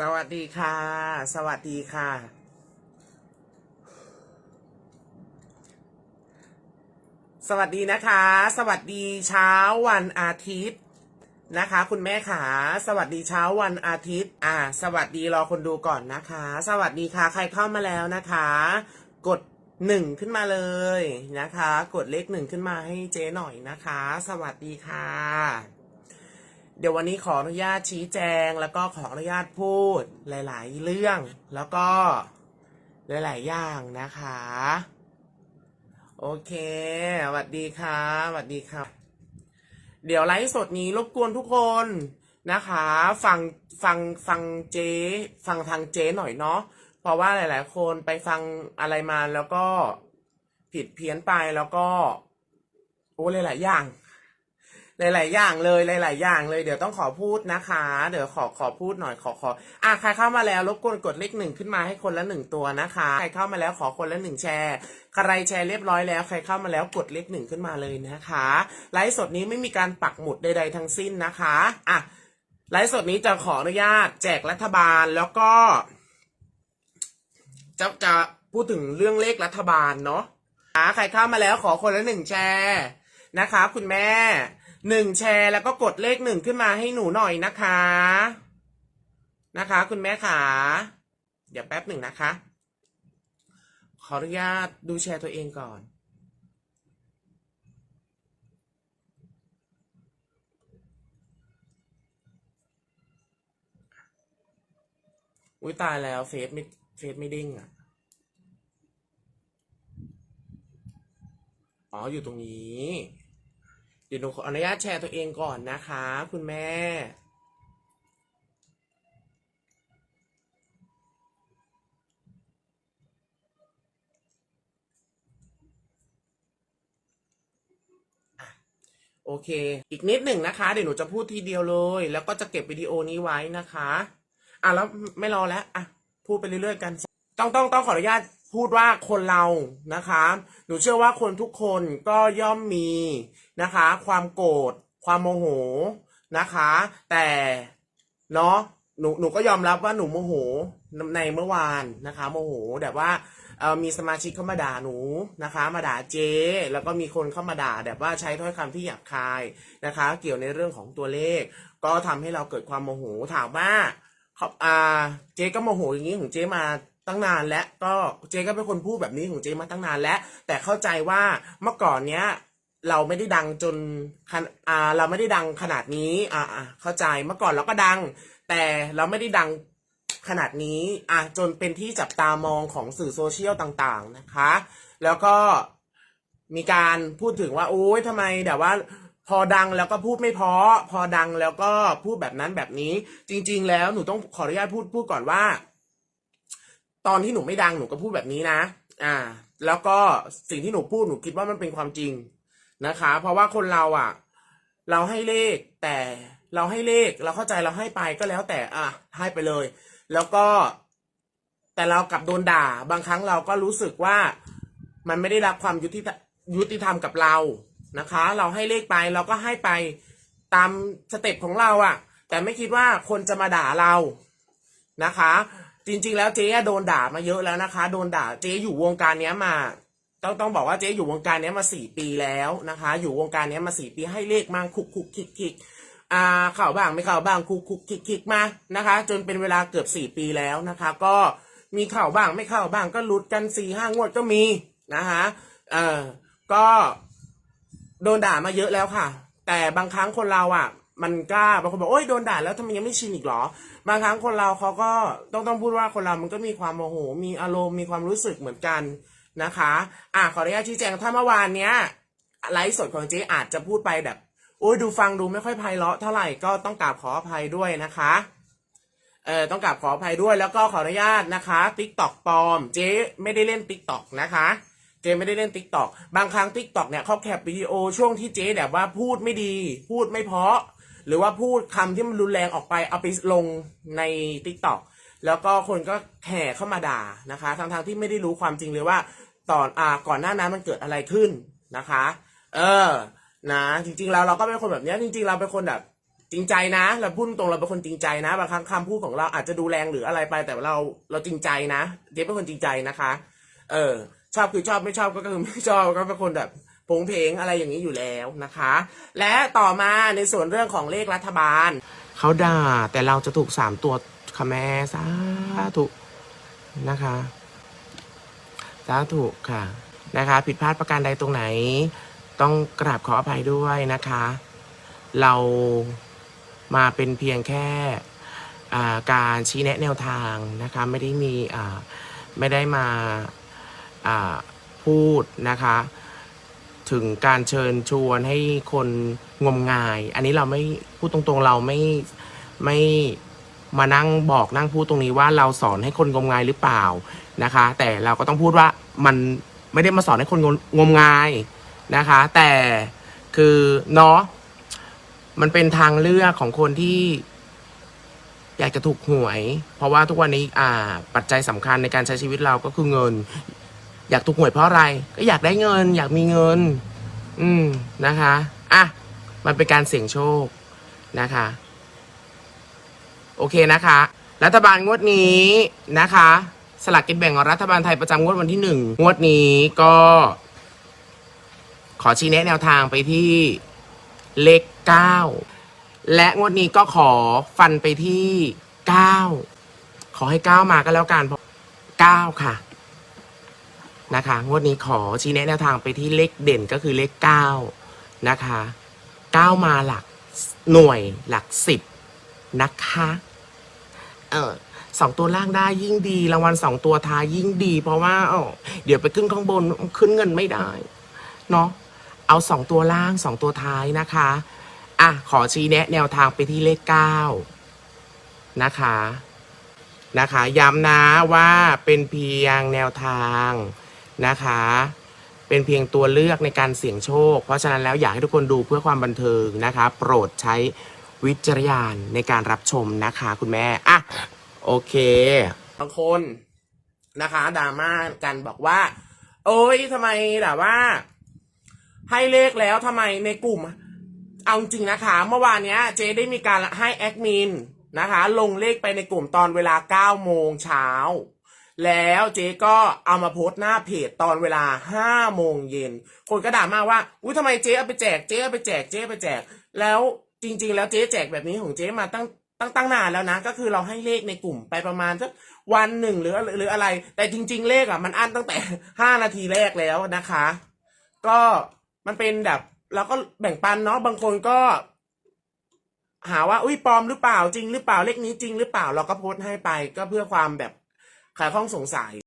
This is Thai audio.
สวัสดีค่ะ สวัสดีค่ะ สวัสดีนะคะ สวัสดีเช้าวันอาทิตย์นะคะ คุณแม่ขาสวัสดีเช้าวันอาทิตย์ อ่า สวัสดีรอคนดูก่อนนะคะ สวัสดีค่ะ ใครเข้ามาแล้วนะคะ กดหนึ่งขึ้นมาเลยนะคะ กดเลขหนึ่งขึ้นมาให้เจ๊หน่อยนะคะ สวัสดีค่ะ เดี๋ยววันนี้ขออนุญาตชี้แจง แล้วก็ขออนุญาตพูดหลาย ๆ เรื่อง แล้วก็หลาย ๆ อย่างนะคะ โอเคสวัสดีค่ะสวัสดีครับ เดี๋ยวไลฟ์สดนี้รบกวนทุกคนนะคะ ฟังฟังฟังเจ๊ฟังทางเจ๊หน่อยเนาะเพราะว่าหลาย ๆ คนไปฟังอะไรมาแล้วก็ผิดเพี้ยนไปแล้วก็ โอ้หลายๆอย่าง หลาย ๆ อย่างเลยหลาย ๆ อย่างเลยเดี๋ยวต้องขอพูดนะคะ เดี๋ยวขอขอพูดหน่อยขอขออะใครเข้ามาแล้วรบกวนกดเลขหนึ่งขึ้นมาให้คนละหนึ่งตัวนะคะใครเข้ามาแล้วขอคนละหนึ่งแชร์ใครแชร์เรียบร้อยแล้วใครเข้ามาแล้วกดเลขหนึ่งขึ้นมาเลยนะคะไลฟ์สดนี้ไม่มีการปักหมุดใด ๆ ทั้งสิ้นนะคะอะไลฟ์สดนี้จะขออนุญาต แจกรัฐบาลแล้วก็ จะจะพูดถึงเรื่องเลขรัฐบาลเนาะอะใครเข้ามาแล้วขอคนละหนึ่งแชร์นะคะ คุณแม่ หนึ่งแชร์แล้วก็กดเลขหนึ่งขึ้นมาให้หนูหน่อยนะคะ นะคะ คุณแม่ขาเดี๋ยวแป๊บหนึ่งนะคะ ขออนุญาตดูแชร์ตัวเองก่อนอุ้ยตายแล้วเฟซไม่เฟซไม่เด้งอะ อ๋ออยู่ตรงนี้ เดี๋ยวหนูขออนุญาตแชร์ตัวเองก่อนนะคะ คุณแม่ โอเค อีกนิดหนึ่งนะคะ เดี๋ยวหนูจะพูดทีเดียวเลย แล้วก็จะเก็บวิดีโอนี้ไว้นะคะ อะแล้วไม่รอแล้ว อะ พูดไปเรื่อยๆกัน ต้องต้องต้องขออนุญาต พูดว่าคนเรานะคะ หนูเชื่อว่าคนทุกคนก็ย่อมมีนะคะ ความโกรธความโมโหนะคะ แต่เนาะหนูหนูก็ยอมรับว่าหนูโมโหในเมื่อวานนะคะ โมโหแบบว่าเออมีสมาชิกเข้ามาด่าหนูนะคะ มาด่าเจ๊แล้วก็มีคนเข้ามาด่าแบบว่าใช้ถ้อยคำที่หยาบคายนะคะ เกี่ยวในเรื่องของตัวเลข ก็ทำให้เราเกิดความโมโหถามว่าเขาอ่าเจ๊ก็โมโหอย่างนี้ของเจ๊มา ตั้งนานแล้วก็เจ๊ก็เป็นคนพูดแบบนี้ของเจ๊มาตั้งนานแล้ว แต่เข้าใจว่าเมื่อก่อนเนี้ยเราไม่ได้ดังจนขนอ่าเราไม่ได้ดังขนาดนี้อ่าอ่าเข้าใจเมื่อก่อนเราก็ดัง แต่เราไม่ได้ดังขนาดนี้อะจนเป็นที่จับตามองของสื่อโซเชียลต่างๆนะคะ แล้วก็มีการพูดถึงว่าโอ๊ยทำไมแบบว่า พอดังแล้วก็พูดไม่พราะพอดังแล้วก็พูดแบบนั้นแบบนี้ จริง ๆ แล้วหนูต้องขออนุญาตพูดพูดก่อนว่า ตอนที่หนูไม่ดังหนูก็พูดแบบนี้นะ อ่า แล้วก็สิ่งที่หนูพูดหนูคิดว่ามันเป็นความจริงนะคะ เพราะว่าคนเราอะ เราให้เลขแต่เราให้เลขเราเข้าใจเราให้ไปก็แล้วแต่อะให้ไปเลย แล้วก็ แต่เรากลับโดนด่า บางครั้งเราก็รู้สึกว่ามันไม่ได้รับความยุติธรรมยุติธรรมกับเรานะคะ เราให้เลขไปเราก็ให้ไปตามสเต็ปของเราอะ แต่ไม่คิดว่าคนจะมาด่าเรานะคะ จริง ๆ แล้วเจ๊โดนด่ามาเยอะแล้วนะคะ โดนด่าเจ๊อยู่วงการเนี้ยมา ต้องต้องบอกว่าเจ๊อยู่วงการเนี้ยมาสี่ปีแล้วนะคะ อยู่วงการเนี้ยมาสี่ปีให้เลขมาคุกคุกคิกคิกอ่าเข่าบ้างไม่เข่าบ้างคุกคุกคิกคิกมานะคะ จนเป็นเวลาเกือบสี่ปีแล้วนะคะ ก็มีเข่าบ้างไม่เข่าบ้างก็ลุดกันสี่ห้างวดก็มีนะคะเออก็โดนด่ามาเยอะแล้วค่ะ แต่บางครั้งคนเราอะ มันกล้าบางคนบอกโอ้ยโดนด่าแล้วทำไมยังไม่ชินอีกเหรอ บางครั้งคนเราเขาก็ต้องต้องพูดว่าคนเรามันก็มีความโมโห มีอารมณ์มีความรู้สึกเหมือนกันนะคะ อะขออนุญาตชี้แจงถ้าเมื่อวานเนี้ยไลฟ์สดของเจ๊อาจจะพูดไปแบบโอ้ยดูฟังดูไม่ค่อยไพเราะเท่าไหร่ก็ต้องกราบขออภัยด้วยนะคะเอ่อต้องกราบขออภัยด้วยแล้วก็ขออนุญาตนะคะติ๊กตอกปลอม เจ๊ไม่ได้เล่นติ๊กตอกนะคะเจ๊ไม่ได้เล่นติ๊กตอกบางครั้งติ๊กตอกเนี่ยเขาแคปวิดีโอช่วงที่เจ๊แบบว่าพูดไม่ดี พูดไม่เพาะ หรือว่าพูดคำที่มันรุนแรงออกไปเอาไปลงในติ๊กตอกแล้วก็คนก็แห่เข้ามาด่านะคะทั้งๆที่ไม่ได้รู้ความจริงเลยว่าตอนอ่าก่อนหน้านั้นมันเกิดอะไรขึ้นนะคะ เออนะจริงๆแล้วเราก็เป็นคนแบบนี้จริง ๆ เราเป็นคนแบบจริงใจนะเราพูดตรงเราเป็นคนจริงใจนะบางครั้งคำพูดของเราอาจจะดูแรงหรืออะไรไปแต่เราเราจริงใจนะเจ๊เป็นคนจริงใจนะคะ เออชอบคือชอบไม่ชอบก็คือไม่ชอบก็เป็นคนแบบ ผงเพงอะไรอย่างนี้อยู่แล้วนะคะ และต่อมาในส่วนเรื่องของเลขรัฐบาล เขาด่าแต่เราจะถูกสามตัวค่ะแม่สาธุนะคะสาธุค่ะนะคะ ผิดพลาดประการใดตรงไหน ต้องกราบขออภัยด้วยนะคะ เรามาเป็นเพียงแค่าการชี้แนะแนวทางนะคะ ไม่ได้มีไม่ได้มาาพูดนะคะ ถึงการเชิญชวนให้คนงมงาย อันนี้เราไม่พูดตรงๆเราไม่ไม่มานั่งบอกนั่งพูดตรงนี้ว่าเราสอนให้คนงมงายหรือเปล่านะคะ แต่เราก็ต้องพูดว่ามันไม่ได้มาสอนให้คนงมงงายนะคะ แต่คือเนาะมันเป็นทางเลือกของคนที่อยากจะถูกหวย เพราะว่าทุกวันนี้อ่าปัจจัยสำคัญในการใช้ชีวิตเราก็คือเงิน อยากถูกหวยเพราะอะไร ก็อยากได้เงิน อยากมีเงิน อืมนะคะอะมันเป็นการเสี่ยงโชคนะคะ โอเคนะคะ รัฐบาลงวดนี้นะคะ สลากกินแบ่งของรัฐบาลไทยประจำงวดวันที่หนึ่งงวดนี้ก็ ขอชี้แนะแนวทางไปที่เลขเก้าและงวดนี้ก็ขอฟันไปที่เก้าขอให้เก้ามาก็แล้วกันเพราะเก้าค่ะ นะคะงวดนี้ขอชี้แนะแนวทางไปที่เลขเด่นก็คือเลขเก้านะคะเก้ามาหลักหน่วยหลักสิบนะคะเออสองตัวล่างได้ยิ่งดีรางวัลสองตัวท้ายยิ่งดี เพราะว่าเอ้าเดี๋ยวไปขึ้นข้างบนขึ้นเงินไม่ได้เนาะเอาสองตัวล่างสองตัวท้ายนะคะอะขอชี้แนะแนวทางไปที่เลขเก้านะคะนะคะย้ำนะว่าเป็นเพียงแนวทาง นะคะ เป็นเพียงตัวเลือกในการเสี่ยงโชค เพราะฉะนั้นแล้วอยากให้ทุกคนดูเพื่อความบันเทิงนะคะ โปรดใช้วิจารณญาณในการรับชมนะคะ คุณแม่อะโอเคบางคนนะคะดราม่ากันบอกว่า โอ้ยทำไมแบบว่า ให้เลขแล้วทำไมในกลุ่ม เอาจริงนะคะ เมื่อวานเนี้ย เจได้มีการให้แอดมินนะคะ ลงเลขไปในกลุ่มตอนเวลา9โมงเช้า แล้วเจ๊ก็เอามาโพสต์หน้าเพจตอนเวลา5โมงเย็น คนก็ด่ามาว่า อุ้ยทำไมเจ๊เอาไปแจก เจ๊เอาไปแจก เจ๊ไปแจก แล้วจริง ๆ แล้วเจ๊แจกแบบนี้ของเจ๊มาตั้งตั้งตั้งนานแล้วนะ ก็คือเราให้เลขในกลุ่มไปประมาณสักวันหนึ่งหรือหรืออะไร แต่จริง ๆ เลขอะมันอั้นตั้งแต่5นาทีแรกแล้วนะคะ ก็มันเป็นแบบเราก็แบ่งปันเนาะ บางคนก็ หาว่า อุ้ยปลอมหรือเปล่า จริงหรือเปล่า เลขนี้จริงหรือเปล่า เราก็โพสต์ให้ไป ก็เพื่อความแบบ ขายข้องสงสัย